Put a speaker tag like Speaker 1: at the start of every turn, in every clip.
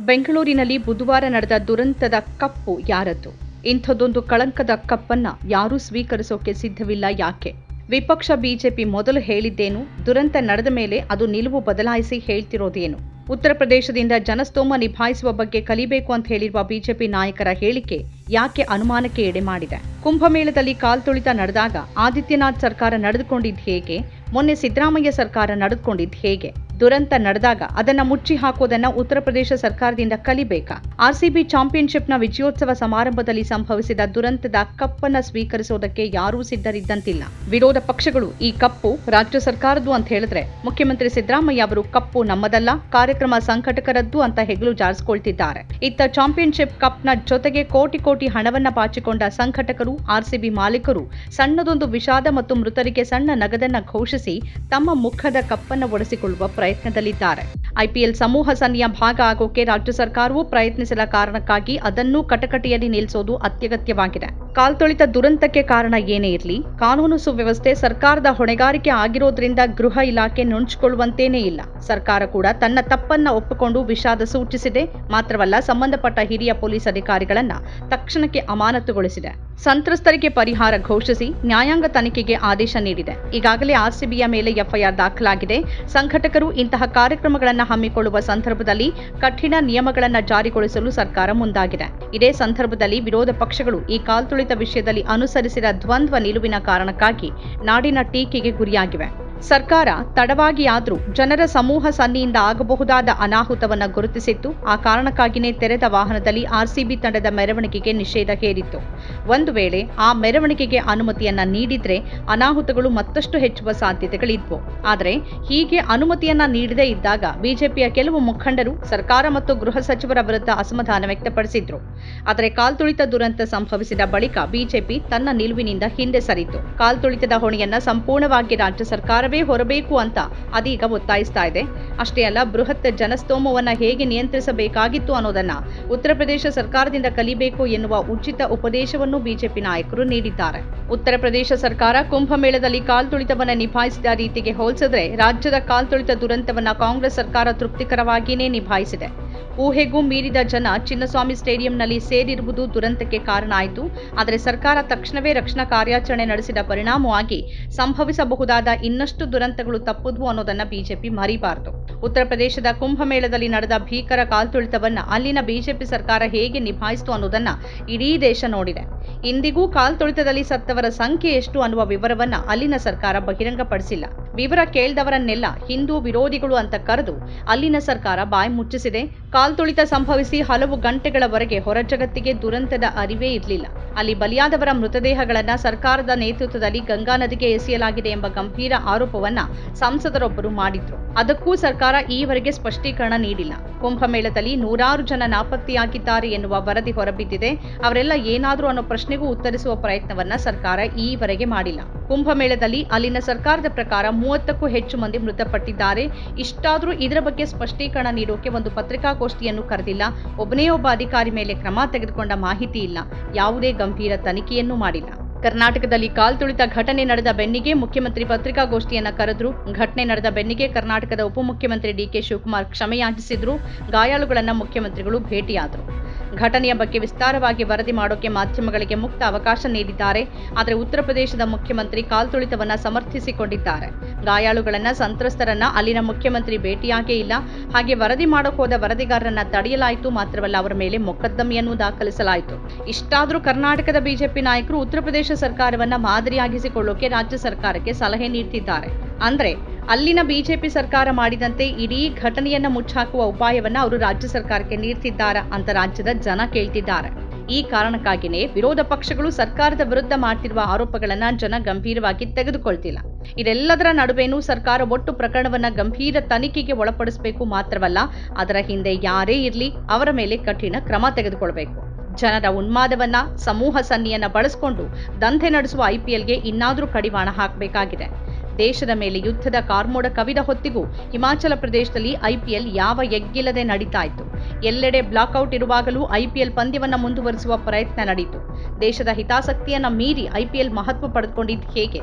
Speaker 1: ಬೆಂಗಳೂರಿನಲ್ಲಿ ಬುಧವಾರ ನಡೆದ ದುರಂತದ ಕಪ್ಪು ಯಾರದ್ದು? ಇಂಥದ್ದೊಂದು ಕಳಂಕದ ಕಪ್ಪನ್ನ ಯಾರೂ ಸ್ವೀಕರಿಸೋಕೆ ಸಿದ್ಧವಿಲ್ಲ ಯಾಕೆ? ವಿಪಕ್ಷ ಬಿಜೆಪಿ ಮೊದಲು ಹೇಳಿದ್ದೇನು, ದುರಂತ ನಡೆದ ಮೇಲೆ ಅದು ನಿಲುವು ಬದಲಾಯಿಸಿ ಹೇಳ್ತಿರೋದೇನು? ಉತ್ತರ ಪ್ರದೇಶದಿಂದ ಜನಸ್ತೋಮ ನಿಭಾಯಿಸುವ ಬಗ್ಗೆ ಕಲಿಬೇಕು ಅಂತ ಹೇಳಿರುವ ಬಿಜೆಪಿ ನಾಯಕರ ಹೇಳಿಕೆ ಯಾಕೆ ಅನುಮಾನಕ್ಕೆ ಎಡೆ ಮಾಡಿದೆ? ಕುಂಭಮೇಳದಲ್ಲಿ ಕಾಲ್ತುಳಿತ ನಡೆದಾಗ ಆದಿತ್ಯನಾಥ್ ಸರ್ಕಾರ ನಡೆದುಕೊಂಡಿದ್ದು ಹೇಗೆ? ಮೊನ್ನೆ ಸಿದ್ದರಾಮಯ್ಯ ಸರ್ಕಾರ ನಡೆದುಕೊಂಡಿದ್ದು ಹೇಗೆ? ದುರಂತ ನಡೆದಾಗ ಅದನ್ನ ಮುಚ್ಚಿ ಹಾಕೋದನ್ನ ಉತ್ತರ ಪ್ರದೇಶ ಸರ್ಕಾರದಿಂದ ಕಲಿಬೇಕಾ? ಆರ್ಸಿಬಿ ಚಾಂಪಿಯನ್ಶಿಪ್ನ ವಿಜಯೋತ್ಸವ ಸಮಾರಂಭದಲ್ಲಿ ಸಂಭವಿಸಿದ ದುರಂತದ ಕಪ್ಪನ್ನ ಸ್ವೀಕರಿಸೋದಕ್ಕೆ ಯಾರೂ ಸಿದ್ಧರಿದ್ದಂತಿಲ್ಲ. ವಿರೋಧ ಪಕ್ಷಗಳು ಈ ಕಪ್ಪು ರಾಜ್ಯ ಸರ್ಕಾರದ್ದು ಅಂತ ಹೇಳಿದ್ರೆ ಮುಖ್ಯಮಂತ್ರಿ ಸಿದ್ದರಾಮಯ್ಯ ಅವರು ಕಪ್ಪು ನಮ್ಮದಲ್ಲ, ಕಾರ್ಯಕ್ರಮ ಸಂಘಟಕರದ್ದು ಅಂತ ಹೆಗಲು ಜಾರಿಸಿಕೊಳ್ತಿದ್ದಾರೆ. ಇತ್ತ ಚಾಂಪಿಯನ್ಶಿಪ್ ಕಪ್ನ ಜೊತೆಗೆ ಕೋಟಿ ಕೋಟಿ ಹಣವನ್ನ ಬಾಚಿಕೊಂಡ ಸಂಘಟಕರು, ಆರ್ಸಿಬಿ ಮಾಲೀಕರು ಸಣ್ಣದೊಂದು ವಿಷಾದ ಮತ್ತು ಮೃತರಿಗೆ ಸಣ್ಣ ನಗದನ್ನ ಘೋಷಿಸಿ ತಮ್ಮ ಮುಖದ ಕಪ್ಪನ್ನ ಒಡೆಸಿಕೊಳ್ಳುವ ಪ್ರಯತ್ನದಲ್ಲಿದ್ದಾರೆ. ಐಪಿಎಲ್ ಸಮೂಹ ಸನ್ನಿಯ ಭಾಗ ಆಗೋಕೆ ರಾಜ್ಯ ಸರ್ಕಾರವು ಪ್ರಯತ್ನಿಸಿದ ಕಾರಣಕ್ಕಾಗಿ ಅದನ್ನೂ ಕಟಕಟೆಯಲ್ಲಿ ನಿಲ್ಲಿಸೋದು ಅತ್ಯಗತ್ಯವಾಗಿದೆ. ಕಾಲ್ತೊಳಿತ ದುರಂತಕ್ಕೆ ಕಾರಣ ಏನೇ ಇರಲಿ, ಕಾನೂನು ಸುವ್ಯವಸ್ಥೆ ಸರ್ಕಾರದ ಹೊಣೆಗಾರಿಕೆ ಆಗಿರೋದ್ರಿಂದ ಗೃಹ ಇಲಾಖೆ ನುಣುಚಿಕೊಳ್ಳುವಂತೇನೇ ಇಲ್ಲ. ಸರ್ಕಾರ ಕೂಡ ತನ್ನ ತಪ್ಪನ್ನ ಒಪ್ಪಿಕೊಂಡು ವಿಷಾದ ಸೂಚಿಸಿದೆ, ಮಾತ್ರವಲ್ಲ ಸಂಬಂಧಪಟ್ಟ ಹಿರಿಯ ಪೊಲೀಸ್ ಅಧಿಕಾರಿಗಳನ್ನ ತಕ್ಷಣಕ್ಕೆ ಅಮಾನತುಗೊಳಿಸಿದೆ. ಸಂತ್ರಸ್ತರಿಗೆ ಪರಿಹಾರ ಘೋಷಿಸಿ ನ್ಯಾಯಾಂಗ ತನಿಖೆಗೆ ಆದೇಶ ನೀಡಿದೆ. ಈಗಾಗಲೇ ಆರ್ಸಿಬಿಯ ಮೇಲೆ ಎಫ್ಐಆರ್ ದಾಖಲಾಗಿದೆ. ಸಂಘಟಕರು ಇಂತಹ ಕಾರ್ಯಕ್ರಮಗಳನ್ನು ಹಮ್ಮಿಕೊಳ್ಳುವ ಸಂದರ್ಭದಲ್ಲಿ ಕಠಿಣ ನಿಯಮಗಳನ್ನು ಜಾರಿಗೊಳಿಸಲು ಸರ್ಕಾರ ಮುಂದಾಗಿದೆ. ಇದೇ ಸಂದರ್ಭದಲ್ಲಿ ವಿರೋಧ ಪಕ್ಷಗಳು ಈ ಕಾಲ್ತುಳಿತ ವಿಷಯದಲ್ಲಿ ಅನುಸರಿಸಿದ ದ್ವಂದ್ವ ನಿಲುವಿನ ಕಾರಣಕ್ಕಾಗಿ ನಾಡಿನ ಟೀಕೆಗೆ ಗುರಿಯಾಗಿವೆ. ಸರ್ಕಾರ ತಡವಾಗಿಯಾದರೂ ಜನರ ಸಮೂಹ ಸನ್ನಿಯಿಂದ ಆಗಬಹುದಾದ ಅನಾಹುತವನ್ನ ಗುರುತಿಸಿತ್ತು. ಆ ಕಾರಣಕ್ಕಾಗಿಯೇ ತೆರೆದ ವಾಹನದಲ್ಲಿ ಆರ್ಸಿಬಿ ತಂಡದ ಮೆರವಣಿಗೆಗೆ ನಿಷೇಧ ಹೇರಿತ್ತು. ಒಂದು ವೇಳೆ ಆ ಮೆರವಣಿಗೆಗೆ ಅನುಮತಿಯನ್ನ ನೀಡಿದ್ರೆ ಅನಾಹುತಗಳು ಮತ್ತಷ್ಟು ಹೆಚ್ಚುವ ಸಾಧ್ಯತೆಗಳಿದ್ವು. ಆದರೆ ಹೀಗೆ ಅನುಮತಿಯನ್ನ ನೀಡದೇ ಇದ್ದಾಗ ಬಿಜೆಪಿಯ ಕೆಲವು ಮುಖಂಡರು ಸರ್ಕಾರ ಮತ್ತು ಗೃಹ ಸಚಿವರ ವಿರುದ್ಧ ಅಸಮಾಧಾನ ವ್ಯಕ್ತಪಡಿಸಿದ್ರು. ಆದರೆ ಕಾಲ್ತುಳಿತ ದುರಂತ ಸಂಭವಿಸಿದ ಬಳಿಕ ಬಿಜೆಪಿ ತನ್ನ ನಿಲುವಿನಿಂದ ಹಿಂದೆ ಸರಿತು. ಕಾಲ್ತುಳಿತದ ಹೊಣೆಯನ್ನ ಸಂಪೂರ್ಣವಾಗಿ ರಾಜ್ಯ ಸರ್ಕಾರವೇ ಹೊರಬೇಕು ಅಂತ ಅದೀಗ ಒತ್ತಾಯಿಸ್ತಾ ಇದೆ. ಅಷ್ಟೇ ಅಲ್ಲ, ಬೃಹತ್ ಜನಸ್ತೋಮವನ್ನ ಹೇಗೆ ನಿಯಂತ್ರಿಸಬೇಕಾಗಿತ್ತು ಅನ್ನೋದನ್ನ ಉತ್ತರ ಪ್ರದೇಶ ಸರ್ಕಾರದಿಂದ ಕಲಿಬೇಕು ಎನ್ನುವ ಉಚಿತ ಉಪದೇಶವನ್ನು ಬಿಜೆಪಿ ನಾಯಕರು ನೀಡಿದ್ದಾರೆ. ಉತ್ತರ ಪ್ರದೇಶ ಸರ್ಕಾರ ಕುಂಭಮೇಳದಲ್ಲಿ ಕಾಲ್ತುಳಿತವನ್ನ ನಿಭಾಯಿಸಿದ ರೀತಿಗೆ ಹೋಲಿಸಿದ್ರೆ ರಾಜ್ಯದ ಕಾಲ್ತುಳಿತ ದುರಂತವನ್ನ ಕಾಂಗ್ರೆಸ್ ಸರ್ಕಾರ ತೃಪ್ತಿಕರವಾಗಿಯೇ ನಿಭಾಯಿಸಿದೆ. ಊಹೆಗೂ ಮೀರಿದ ಜನ ಚಿನ್ನಸ್ವಾಮಿ ಸ್ಟೇಡಿಯಂನಲ್ಲಿ ಸೇರಿರುವುದು ದುರಂತಕ್ಕೆ ಕಾರಣ ಆಯಿತು. ಆದರೆ ಸರ್ಕಾರ ತಕ್ಷಣವೇ ರಕ್ಷಣಾ ಕಾರ್ಯಾಚರಣೆ ನಡೆಸಿದ ಪರಿಣಾಮವಾಗಿ ಸಂಭವಿಸಬಹುದಾದ ಇನ್ನಷ್ಟು ದುರಂತಗಳು ತಪ್ಪುದ್ವು ಅನ್ನೋದನ್ನ ಬಿಜೆಪಿ ಮರಿಬಾರದು. ಉತ್ತರ ಪ್ರದೇಶದ ಕುಂಭಮೇಳದಲ್ಲಿ ನಡೆದ ಭೀಕರ ಕಾಲ್ತುಳಿತವನ್ನ ಅಲ್ಲಿನ ಬಿಜೆಪಿ ಸರ್ಕಾರ ಹೇಗೆ ನಿಭಾಯಿಸಿತು ಅನ್ನೋದನ್ನ ಇಡೀ ದೇಶ ನೋಡಿದೆ. ಇಂದಿಗೂ ಕಾಲ್ತುಳಿತದಲ್ಲಿ ಸತ್ತವರ ಸಂಖ್ಯೆ ಎಷ್ಟು ಅನ್ನುವ ವಿವರವನ್ನ ಅಲ್ಲಿನ ಸರ್ಕಾರ ಬಹಿರಂಗಪಡಿಸಿಲ್ಲ. ವಿವರ ಕೇಳಿದವರನ್ನೆಲ್ಲ ಹಿಂದೂ ವಿರೋಧಿಗಳು ಅಂತ ಕರೆದು ಅಲ್ಲಿನ ಸರ್ಕಾರ ಬಾಯಿ ಮುಚ್ಚಿಸಿದೆ. ಕಾಲ್ತುಳಿತ ಸಂಭವಿಸಿ ಹಲವು ಗಂಟೆಗಳವರೆಗೆ ಹೊರ ಜಗತ್ತಿಗೆ ದುರಂತದ ಅರಿವೇ ಇರಲಿಲ್ಲ. ಅಲ್ಲಿ ಬಲಿಯಾದವರ ಮೃತದೇಹಗಳನ್ನ ಸರ್ಕಾರದ ನೇತೃತ್ವದಲ್ಲಿ ಗಂಗಾ ನದಿಗೆ ಎಸೆಯಲಾಗಿದೆ ಎಂಬ ಗಂಭೀರ ಆರೋಪವನ್ನ ಸಂಸದರೊಬ್ಬರು ಮಾಡಿದ್ರು. ಅದಕ್ಕೂ ಸರ್ಕಾರ ಈವರೆಗೆ ಸ್ಪಷ್ಟೀಕರಣ ನೀಡಿಲ್ಲ. ಕುಂಭಮೇಳದಲ್ಲಿ ನೂರಾರು ಜನ ನಾಪತ್ತೆಯಾಗಿದ್ದಾರೆ ಎನ್ನುವ ವರದಿ ಹೊರಬಿದ್ದಿದೆ. ಅವರೆಲ್ಲ ಏನಾದರೂ ಅನ್ನೋ ಪ್ರಶ್ನೆಗೂ ಉತ್ತರಿಸುವ ಪ್ರಯತ್ನವನ್ನ ಸರ್ಕಾರ ಈವರೆಗೆ ಮಾಡಿಲ್ಲ. ಕುಂಭಮೇಳದಲ್ಲಿ ಅಲ್ಲಿನ ಸರ್ಕಾರದ ಪ್ರಕಾರ ಮೂವತ್ತಕ್ಕೂ ಹೆಚ್ಚು ಮಂದಿ ಮೃತಪಟ್ಟಿದ್ದಾರೆ. ಇಷ್ಟಾದರೂ ಇದರ ಬಗ್ಗೆ ಸ್ಪಷ್ಟೀಕರಣ ನೀಡೋಕೆ ಒಂದು ಪತ್ರಿಕಾಗೋಷ್ಠಿಯನ್ನು ಕರೆದಿಲ್ಲ. ಒಬ್ಬನೇ ಒಬ್ಬ ಅಧಿಕಾರಿ ಮೇಲೆ ಕ್ರಮ ತೆಗೆದುಕೊಂಡ ಮಾಹಿತಿ ಇಲ್ಲ. ಯಾವುದೇ ಗಂಭೀರ ತನಿಖೆಯನ್ನೂ ಮಾಡಿಲ್ಲ. ಕರ್ನಾಟಕದಲ್ಲಿ ಕಾಲ್ತುಳಿತ ಘಟನೆ ನಡೆದ ಬೆನ್ನಿಗೆ ಮುಖ್ಯಮಂತ್ರಿ ಪತ್ರಿಕಾಗೋಷ್ಠಿಯನ್ನು ಕರೆದ್ರು. ಘಟನೆ ನಡೆದ ಬೆನ್ನಿಗೆ ಕರ್ನಾಟಕದ ಉಪಮುಖ್ಯಮಂತ್ರಿ ಡಿಕೆ ಶಿವಕುಮಾರ್ ಕ್ಷಮೆಯಾಚಿಸಿದ್ರು. ಗಾಯಾಳುಗಳನ್ನು ಮುಖ್ಯಮಂತ್ರಿಗಳು ಭೇಟಿಯಾದರು. ಘಟನೆಯ ಬಗ್ಗೆ ವಿಸ್ತಾರವಾಗಿ ವರದಿ ಮಾಡೋಕೆ ಮಾಧ್ಯಮಗಳಿಗೆ ಮುಕ್ತ ಅವಕಾಶ ನೀಡಿದ್ದಾರೆ. ಆದರೆ ಉತ್ತರ ಪ್ರದೇಶದ ಮುಖ್ಯಮಂತ್ರಿ ಕಾಲ್ತುಳಿತವನ್ನ ಸಮರ್ಥಿಸಿಕೊಂಡಿದ್ದಾರೆ. ಗಾಯಾಳುಗಳನ್ನ, ಸಂತ್ರಸ್ತರನ್ನ ಅಲ್ಲಿನ ಮುಖ್ಯಮಂತ್ರಿ ಭೇಟಿಯಾಗೇ ಇಲ್ಲ. ಹಾಗೆ ವರದಿ ಮಾಡೋಕೆ ಹೋದ ವರದಿಗಾರರನ್ನ ತಡೆಯಲಾಯಿತು. ಮಾತ್ರವಲ್ಲ, ಅವರ ಮೇಲೆ ಮೊಕದ್ದಮೆಯನ್ನು ದಾಖಲಿಸಲಾಯಿತು. ಇಷ್ಟಾದರೂ ಕರ್ನಾಟಕದ ಬಿಜೆಪಿ ನಾಯಕರು ಉತ್ತರ ಪ್ರದೇಶ ಸರ್ಕಾರವನ್ನ ಮಾದರಿಯಾಗಿಸಿಕೊಳ್ಳೋಕೆ ರಾಜ್ಯ ಸರ್ಕಾರಕ್ಕೆ ಸಲಹೆ ನೀಡ್ತಿದ್ದಾರೆ. ಅಂದ್ರೆ ಅಲ್ಲಿನ ಬಿಜೆಪಿ ಸರ್ಕಾರ ಮಾಡಿದಂತೆ ಇಡೀ ಘಟನೆಯನ್ನು ಮುಚ್ಚಾಕುವ ಉಪಾಯವನ್ನ ಅವರು ರಾಜ್ಯ ಸರ್ಕಾರಕ್ಕೆ ನೀಡ್ತಿದ್ದಾರಾ ಅಂತ ರಾಜ್ಯದ ಜನ ಕೇಳ್ತಿದ್ದಾರೆ. ಈ ಕಾರಣಕ್ಕಾಗಿಯೇ ವಿರೋಧ ಪಕ್ಷಗಳು ಸರ್ಕಾರದ ವಿರುದ್ಧ ಮಾಡ್ತಿರುವ ಆರೋಪಗಳನ್ನು ಜನ ಗಂಭೀರವಾಗಿ ತೆಗೆದುಕೊಳ್ತಿಲ್ಲ. ಇದೆಲ್ಲದರ ನಡುವೆನೂ ಸರ್ಕಾರ ಒಟ್ಟು ಪ್ರಕರಣವನ್ನ ಗಂಭೀರ ತನಿಖೆಗೆ ಒಳಪಡಿಸಬೇಕು ಮಾತ್ರವಲ್ಲ, ಅದರ ಹಿಂದೆ ಯಾರೇ ಇರಲಿ ಅವರ ಮೇಲೆ ಕಠಿಣ ಕ್ರಮ ತೆಗೆದುಕೊಳ್ಬೇಕು. ಜನರ ಉನ್ಮಾದವನ್ನ, ಸಮೂಹ ಸನ್ನಿಯನ್ನ ಬಳಸಿಕೊಂಡು ದಂಧೆ ನಡೆಸುವ ಐಪಿಎಲ್ಗೆ ಇನ್ನಾದರೂ ಕಡಿವಾಣ ಹಾಕಬೇಕಾಗಿದೆ. ದೇಶದ ಮೇಲೆ ಯುದ್ಧದ ಕಾರ್ಮೋಡ ಕವಿದ ಹೊತ್ತಿಗೂ ಹಿಮಾಚಲ ಪ್ರದೇಶದಲ್ಲಿ ಐಪಿಎಲ್ ಯಾವ ಎಗ್ಗಿಲ್ಲದೆ ನಡೀತಾ ಇತ್ತು ಎಲ್ಲೆಡೆ ಬ್ಲಾಕ್ಔಟ್ ಇರುವಾಗಲೂ ಐಪಿಎಲ್ ಪಂದ್ಯವನ್ನು ಮುಂದುವರಿಸುವ ಪ್ರಯತ್ನ ನಡೆಯಿತು ದೇಶದ ಹಿತಾಸಕ್ತಿಯನ್ನು ಮೀರಿ ಐಪಿಎಲ್ ಮಹತ್ವ ಪಡೆದುಕೊಂಡಿದ್ದು ಹೇಗೆ?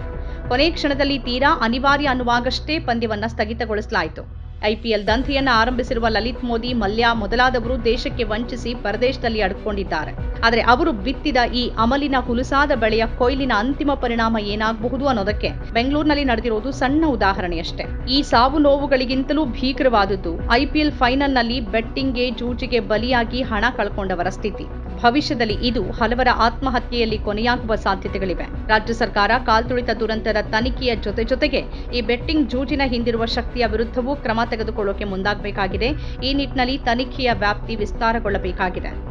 Speaker 1: ಕೊನೆ ಕ್ಷಣದಲ್ಲಿ ತೀರಾ ಅನಿವಾರ್ಯ ಅನ್ನುವಾಗಷ್ಟೇ ಪಂದ್ಯವನ್ನು ಸ್ಥಗಿತಗೊಳಿಸಲಾಯಿತು. ಐಪಿಎಲ್ ದಂಧೆಯನ್ನ ಆರಂಭಿಸಿರುವ ಲಲಿತ್ ಮೋದಿ, ಮಲ್ಯ ಮೊದಲಾದವರು ದೇಶಕ್ಕೆ ವಂಚಿಸಿ ಪರದೇಶದಲ್ಲಿ ಅಡ್ಕೊಂಡಿದ್ದಾರೆ ಆದರೆ ಅವರು ಬಿತ್ತಿದ ಈ ಅಮಲಿನ ಹುಲುಸಾದ ಬೆಳೆಯ ಕೊಯ್ಲಿನ ಅಂತಿಮ ಪರಿಣಾಮ ಏನಾಗಬಹುದು ಅನ್ನೋದಕ್ಕೆ ಬೆಂಗಳೂರಿನಲ್ಲಿ ನಡೆದಿರೋದು ಸಣ್ಣ ಉದಾಹರಣೆಯಷ್ಟೇ. ಈ ಸಾವು ನೋವುಗಳಿಗಿಂತಲೂ ಭೀಕರವಾದದ್ದು ಐಪಿಎಲ್ ಫೈನಲ್ನಲ್ಲಿ ಬೆಟ್ಟಿಂಗ್ಗೆ, ಜೂಜಿಗೆ ಬಲಿಯಾಗಿ ಹಣ ಕಳ್ಕೊಂಡವರ ಸ್ಥಿತಿ. ಭವಿಷ್ಯದಲ್ಲಿ ಇದು ಹಲವರ ಆತ್ಮಹತ್ಯೆಯಲ್ಲಿ ಕೊನೆಯಾಗುವ ಸಾಧ್ಯತೆಗಳಿವೆ. ರಾಜ್ಯ ಸರ್ಕಾರ ಕಾಲ್ತುಳಿತ ದುರಂತದ ತನಿಖೆಯ ಜೊತೆ ಜೊತೆಗೆ ಈ ಬೆಟ್ಟಿಂಗ್ ಜೂಜಿನ ಹಿಂದಿರುವ ಶಕ್ತಿಯ ವಿರುದ್ಧವೂ ಕ್ರಮ ತೆಗೆದುಕೊಳ್ಳೋಕೆ ಮುಂದಾಗಬೇಕಾಗಿದೆ. ಈ ನಿಟ್ಟಿನಲ್ಲಿ ತನಿಖೆಯ ವ್ಯಾಪ್ತಿ ವಿಸ್ತಾರಗೊಳ್ಳಬೇಕಾಗಿದೆ.